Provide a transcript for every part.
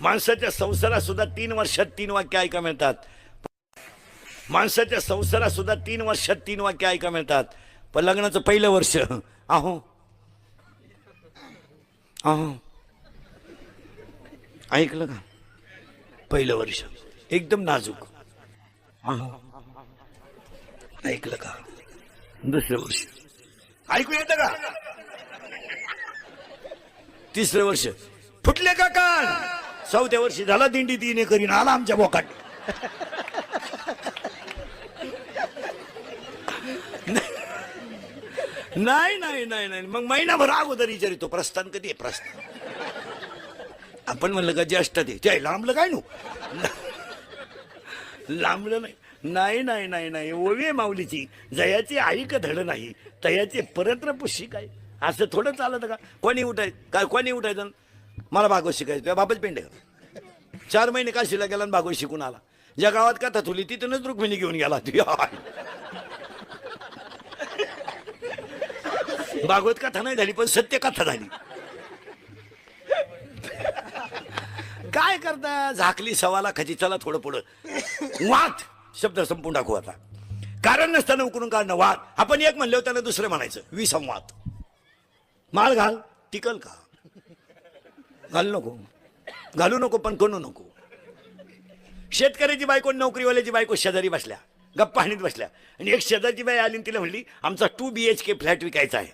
माणसाच्या संसारात सुद्धा तीन वर्षात तीन वाक्य ऐका मिळतात. माणसाच्या संसारात सुद्धा तीन वर्षात तीन वाक्य ऐका मिळतात. पण लग्नाचं पहिलं वर्ष आहो आहो ऐकलं का? पहिलं वर्ष. एकदम नाजूक. आहो ऐकलं का? दुसरं वर्ष. ऐकू येतं का? तिसरं वर्ष. फुटले का कान? चौथ्या वर्षी झाला दिंडी तिने करीन आला आमच्या बोकाट. नाही नाही नाही नाही. मग महिनाभर अगोदर विचारितो प्रस्थान कधी आहे? प्रस्थान. आपण म्हणलं का ज्येष्ठ ते? ते लांबलं काय नो? लांबलं नाही. नाही नाही नाही नाही. ओवे माऊलीची. जयाची आई का धड नाही? तयाचे परत्र पुशी काय? असं थोडं चालत का? कोणी उठाय काय कोणी उठायचं? मला भागवत शिकायचं. बापच पेंडे का चार महिने काशीला गेला आणि भागवत शिकून आला. ज्या गावात कथा थुली तिथूनच रुक्मिणी घेऊन गेला. ती भागवत कथा नाही झाली पण सत्य कथा झाली. काय करता? झाकली सवाला खची चला थोडं पुढं. वाद शब्द संपून टाकू आता. कारण नसताना उकरून काढणं. वाद आपण एक म्हणलं त्याला दुसरं म्हणायचं. विसंवाद. माळ घाल. टिकल का? घालू नको. घालू नको पण करू नको. शेतकऱ्याची बायको नोकरीवाल्याची बायको शेजारी बसल्या. गप्पा हाणीत बसल्या. आणि एक शेजारची बाई आली आणि तिला म्हणली आमचा two B H K flat विकायचा आहे.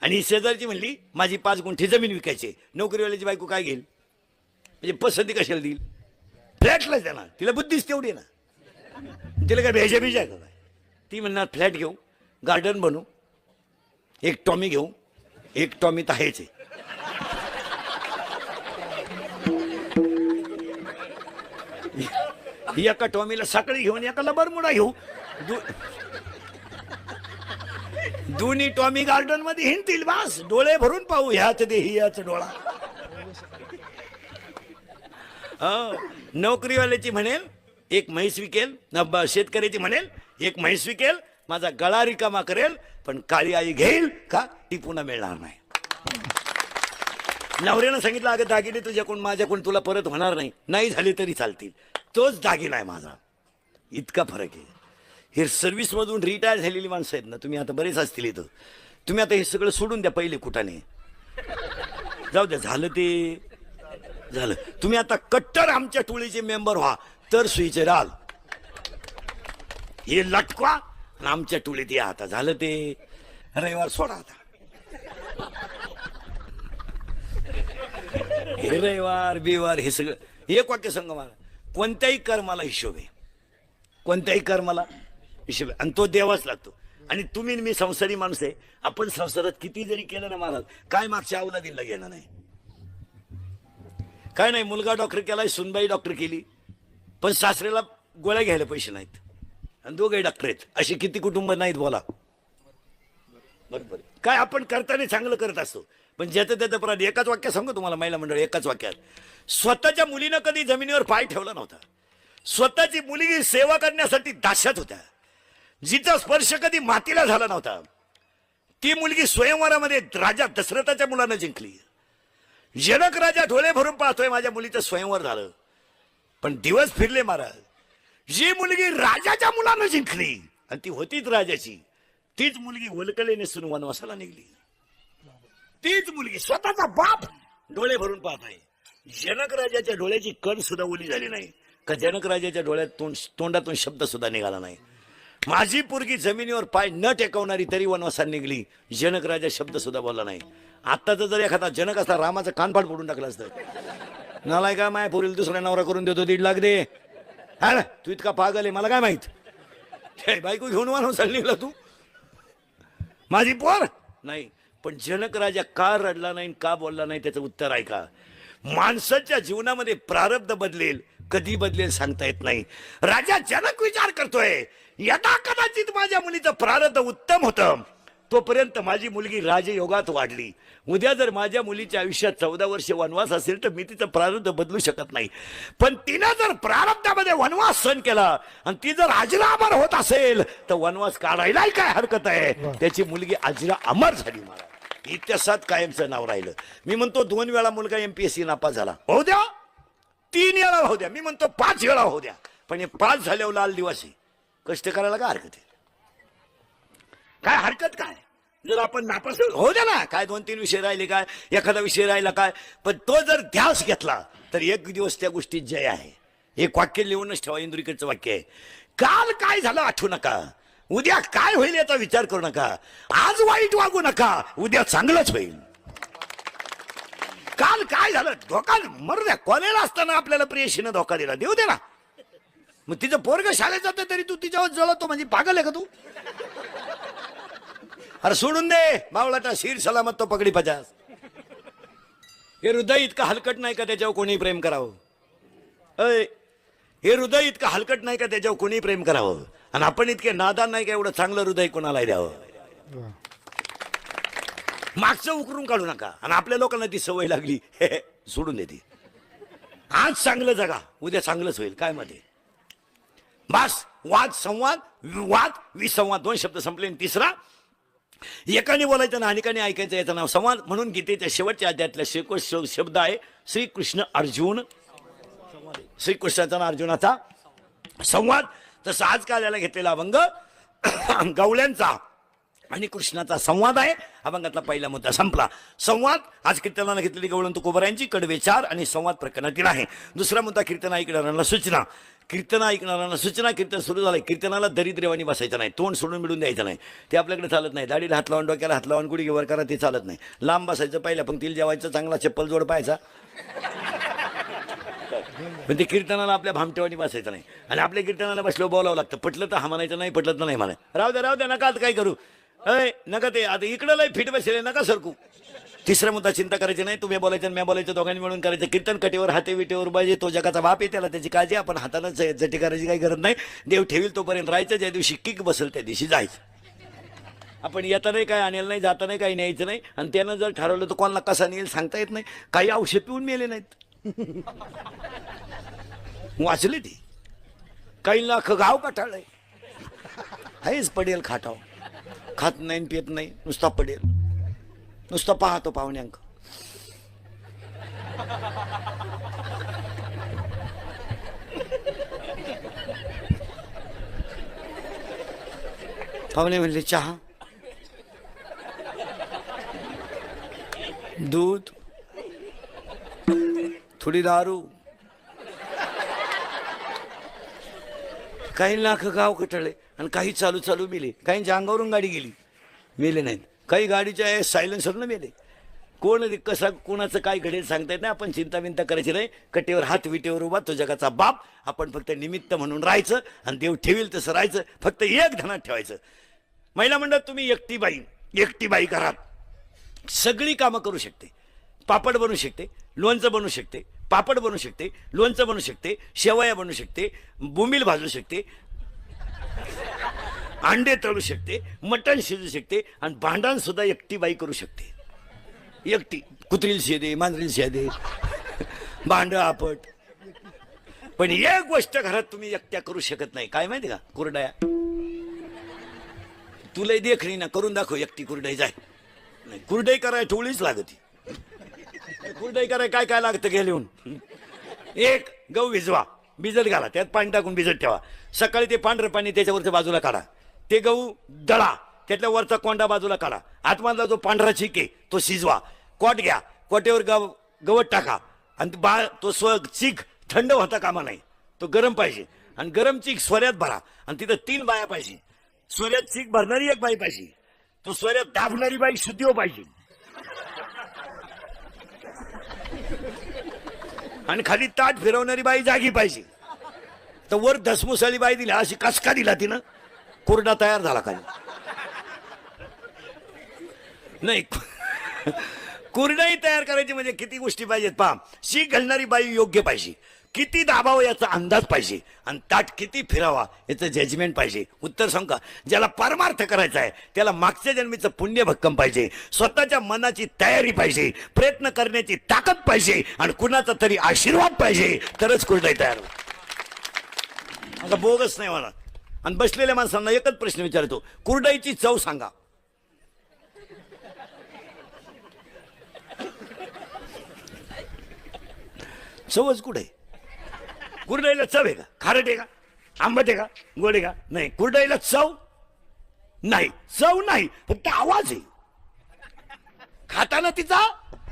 आणि शेजारची म्हणली माझी पाच गुंठी जमीन विकायची नोकरीवाल्याची बायको काय घेईल? म्हणजे पसंती कशाला देईल? फ्लॅटलाच देणार. तिला बुद्धीच तेवढी ना. तिला काय भेजा भेजा का काय? ती म्हणणार फ्लॅट घेऊ. गार्डन बनवू एक टॉमी घेऊ. एक टॉमी तर आहेच आहे. एका टॉमीला साखळी घेऊन एकाला बरमुडा घेऊ. दु- दोन्ही टॉमी गार्डनमध्ये हिंडतील बास. डोळे भरून पाहू ह्याच दे ह्याच डोळा. नोकरीवाल्याची म्हणेल एक म्हैस विकेल शेतकऱ्याची म्हणेल एक म्हैस विकेल माझा गळा रिकामा करेल पण काळी आई घेईल का ती पुन्हा मिळणार नाही. नवऱ्यानं सांगितलं अगं दागिने तुझ्याकडून माझ्याकडून तुला परत होणार नाही. नाही झाले तरी चालतील. तोच दागिना आहे माझा. इतका फरक आहे. हे सर्व्हिसमधून रिटायर झालेली माणसं आहेत ना तुम्ही आता बरेच असतील इथं. तुम्ही आता हे सगळं सोडून द्या पहिले कुठाने. जाऊ द्या झालं ते. झालं. तुम्ही आता कट्टर आमच्या टोळीचे मेंबर व्हा. तर सुईचे राल. हे लटकवा आणि आमच्या टोळीत या आता. झालं ते. रविवार सोडा आता. हे रविवार बिवार हे सगळं एक वाक्य सांगा मला. कोणत्याही कर्माला हिशोब आहे. कोणत्याही कर्माला हिशोब आहे. आणि तो देवाच लागतो. आणि तुम्ही मी संसारी माणूस आहे. आपण संसारात किती जरी केलं ना महाराज काय मागच्या दिल्ला घेणार नाही. काय नाही मुलगा डॉक्टर केलाय सुनबाई डॉक्टर केली. पण सासऱ्याला गोळ्या घ्यायला पैसे नाहीत. आणि दोघे डॉक्टर आहेत. असे किती कुटुंब नाहीत बोला. बरोबर. काय आपण करताना चांगलं करत असतो. पण ज्याचं त्याचं अपराध एकाच वाक्यात सांगू तुम्हाला महिला मंडळ एकाच वाक्यात. स्वतःच्या मुलीनं कधी जमिनीवर पाय ठेवला नव्हता. स्वतःची मुलगी सेवा करण्यासाठी दाशात होत्या. जिचा स्पर्श कधी मातीला झाला नव्हता ती मुलगी स्वयंवरामध्ये राजा दशरथाच्या मुलानं जिंकली. जनक राजा ढोले भरून पाहतोय माझ्या मुलीचं स्वयंवर झालं. पण दिवस फिरले महाराज. जी मुलगी राजाच्या मुलानं जिंकली आणि ती होतीच राजाची तीच मुलगी वलकलेने सुन वनवासाला निघली. तीच मुलगी स्वतःचा बाप डोळे भरून पाहत आहे. जनक राजाच्या डोळ्याची कण सुद्धा ओली झाली नाही. का जनक राजाच्या डोळ्यात तोंड तोंडातून शब्द सुद्धा निघाला नाही. माझी पोरगी जमिनीवर पाय न टेकवणारी तरी वनवासात निघली. जनक राजा शब्द सुद्धा बोलला नाही. आत्ताचा जर एखादा जनक असता रामाचं कानपाट फोडून टाकलं असतं. नालाय का माय पोरील दुसऱ्या नवरा करून देतो दीड लाख दे. हा ना तू इतका पागल आहे मला काय माहीत? बायको घेऊन वनवासाला निघला तू. माझी पोर? नाही. पण जनक राजा का रडला नाही का बोलला नाही त्याचं उत्तर ऐका. माणसाच्या जीवनामध्ये प्रारब्ध बदलेल कधी बदलेल सांगता येत नाही. राजा जनक विचार करतोय यदा कदाचित माझ्या मुलीचं प्रारब्ध उत्तम होतं तोपर्यंत माझी मुलगी राजयोगात वाढली. उद्या जर माझ्या मुलीच्या आयुष्यात चौदा वर्ष वनवास असेल तर मी तिचं प्रारब्ध बदलू शकत नाही. पण तिनं जर प्रारब्धामध्ये वनवास सहन केला आणि ती जर आजरा अमर होत असेल तर वनवास काढायलाही काय हरकत आहे? त्याची मुलगी आजरा अमर झाली मला इतिहासात कायमचं नाव राहिलं. मी म्हणतो दोन वेळा मुलगा एम पी एस सी नापास झाला. हो द्या. तीन वेळा होऊ द्या. मी म्हणतो पाच वेळा होऊ द्या. पण हे पाच झाल्यावर लाल दिवस कष्ट करायला काय हरकत आहे? काय हरकत काय? जर आपण नापास हो द्या ना. काय दोन तीन विषय राहिले काय? एखादा विषय राहिला काय? पण तो जर ध्यास घेतला तर एक दिवस त्या गोष्टीत जय आहे. एक वाक्य लिहूनच ठेवा इंद्रिकडचं वाक्य आहे. काल काय झालं आठवू नका. उद्या काय होईल याचा विचार करू नका. आज वाईट वागू नका. उद्या चांगलंच होईल. काल काय झालं? धोका मर द्या. कॉलेजला असताना आपल्याला प्रियशीनं धोका दिला? देऊ दे ना. मग तिचं पोरग शाळेत जातं तरी तू तिच्यावर जळतो म्हणजे पागल आहे का तू? अरे सोडून दे. मावळाचा शीर सलामत तो पगडी पजास हे हृदय इतकं हलकट नाही का त्याच्यावर कोणी प्रेम करावं? अय हे हृदय इतकं हलकट नाही का त्याच्यावर कोणी प्रेम करावं? आणि आपण इतके नादान नाही का एवढं चांगलं हृदय कोणाला द्यावं? मागचं उकरून काढू नका. आणि आपल्या लोकांना ती सवय लागली. सोडून देते आज चांगलं जगा. उद्या चांगलंच होईल. काय मध्ये बास वाद संवाद वाद विसंवाद. दोन शब्द संपले तिसरा. एकाने बोलायचं ना अनेकाने ऐकायचं याचं नाव संवाद. म्हणून गीतेच्या शेवटच्या अध्यायातल्या श्रीकृष्ण शब्द आहे श्रीकृष्ण अर्जुन. श्रीकृष्णाचा अर्जुनाचा संवाद. तसं आज काल्याला घेतलेला अभंग गवल्यांचा आणि कृष्णाचा संवाद आहे. अभंगातला पहिला मुद्दा संपला. संवाद आज कीर्तनाला घेतलेली गवळंत कुबऱ्यांची कडवेचार आणि संवाद प्रकरणातील आहे. दुसरा मुद्दा कीर्तन ऐकणाऱ्यांना सूचना. कीर्तन ऐकणाऱ्यांना सूचना कीर्तन सुरू झालं कीर्तनाला दरिद्रेवानी बसायचं नाही. तोंड सोडून मिळून द्यायचं नाही. ते आपल्याकडे चालत नाही. दाढीला हात लावून डोक्याला हात लावून गुडी वर करा ते चालत नाही. लांब बसायचं पहिल्या पंक्तीला जेवायचं चांगला चप्पल जोड पाहायचा. पण ते कीर्तनाला आपल्या भामटेवानी बसायचं नाही. आणि आपल्या कीर्तनाला बसलो बोलावं लागतं. पटलं तर हा म्हणायचं नाही पटलं तर नाही म्हणाय राहू द्या राहू द्या नका आता काय करू. अय नका ते आता इकडं लय फिट बसेल नका सरकू. तिसरा मुद्दा चिंता करायची नाही तुम्ही बोलायचं आणि मी बोलायचं दोघांनी मिळून करायचं. कीर्तन कटेवर हाते विटेवर पाहिजे तो जगाचा बाप आहे त्याला त्याची काळजी आपण हातानंच जटी करायची काही गरज नाही. देव ठेवील तोपर्यंत राहायचं ज्या दिवशी किक बसेल त्या दिवशी जायचं. आपण येता नाही काय आणलं नाही जाता नाही काही न्यायचं नाही. आणि त्यानं जर ठरवलं तर कोणाला कसा नेईल सांगता येत नाही. काही औषध पिऊन मेले नाहीत. वाचली ती. काही लाख गाव कटाळलंय. आहेच पडेल खाटाव. खात नाही पित नाही नुसता पडेल. नुसता पाहतो पाहुण्यांक. पाहुणे म्हणले चहा. दूध थोडी दारू काही लाख गाव कटळले आणि काही चालू चालू मेले. काहींच्या अंगावरून गाडी गेली मेले नाहीत. काही गाडीच्या सायलेन्सरनं मेले. कोण कसा कोणाचं काय घडेल सांगता येत नाही आपण चिंता विंता करायची नाही. कटेवर हात विटेवर उभा तो जगाचा बाप. आपण फक्त निमित्त म्हणून राहायचं आणि देव ठेवील तसं राहायचं. फक्त एक धनात ठेवायचं. महिला मंडळ तुम्ही एकटी बाई एकटी बाई घरात. सगळी कामं करू शकते. पापड बनवू शकते लोणचं बनवू शकते. पापड बनवू शकते लोणचं बनवू शकते शेवया बनवू शकते बोंबील भाजू शकते अंडे तळू शकते मटण शिजू शकते आणि भांडण सुद्धा एकटी बाई करू शकते. एकटी. कुत्रील शेदे मांजरील शेदे भांड आपट. पण एक गोष्ट घरात तुम्ही एकट्या करू शकत नाही. काय माहिती का? कुरडाया. तुलाही देखणी ना करून दाखव एकटी कुरडाई जाय. नाही कुरडाई कराय टोळीच लागती. कुरडई कराय काय काय लागतं घे लिहून एक गहू भिजवा. भिजत घाला. त्यात पाणी टाकून भिजत ठेवा. सकाळी ते पांढरं पाणी त्याच्यावरच्या बाजूला काढा. ते गहू दळा. त्यातल्या वरचा कोंडा बाजूला काढा. आतमधला जो पांढरा चिक आहे तो शिजवा. कोट घ्या. कोट्यावर गव गवत टाका. आणि बा तो स्व चीक थंड होता कामा नाही. तो गरम पाहिजे. आणि गरम चीक स्वऱ्यात भरा. आणि तिथं तीन बाया पाहिजे. स्वऱ्यात चीक भरणारी एक बाई पाहिजे. तो स्वऱ्यात दाबणारी बाई शुद्धीव पाहिजे. आणि खाली ताट फिरवणारी बाई जागी पाहिजे. तर वर धसमुसाली बाई दिली अशी कसका दिला तिनं. कोरडा तयार झाला खाली. नाही कुरडाई तयार करायची म्हणजे किती गोष्टी पाहिजेत पहा. शीख घालणारी बाई योग्य पाहिजे. किती दाबावं याचा अंदाज पाहिजे? आणि ताट किती फिरावा याचं जजमेंट पाहिजे? उत्तर सांग का? ज्याला परमार्थ करायचा आहे त्याला मागच्या जन्मीचं पुण्य भक्कम पाहिजे. स्वतःच्या मनाची तयारी पाहिजे. प्रयत्न करण्याची ताकद पाहिजे. आणि कुणाचा तरी आशीर्वाद पाहिजे. तरच कुठलाही तयार आता बोगस नाही मला आणि बसलेल्या माणसांना एकच प्रश्न विचारतो. कुरडाईची चव सांगा. चवच कुठे? कुरडईला चव आहे का खारट आहे का आंबट आहे का गोड आहे का नाही कुरडईला चव नाही चव नाही फक्त आवाज आहे खाताना तिचा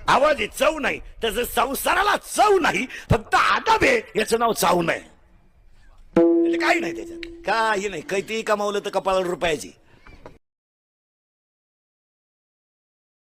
आवाज आहे चव नाही तसं संसाराला चव नाही फक्त आदाब आहे याचं नाव चाव नाही काही नाही त्याच्यात काही नाही कैती कमावलं तर कपाळावर रुपयाची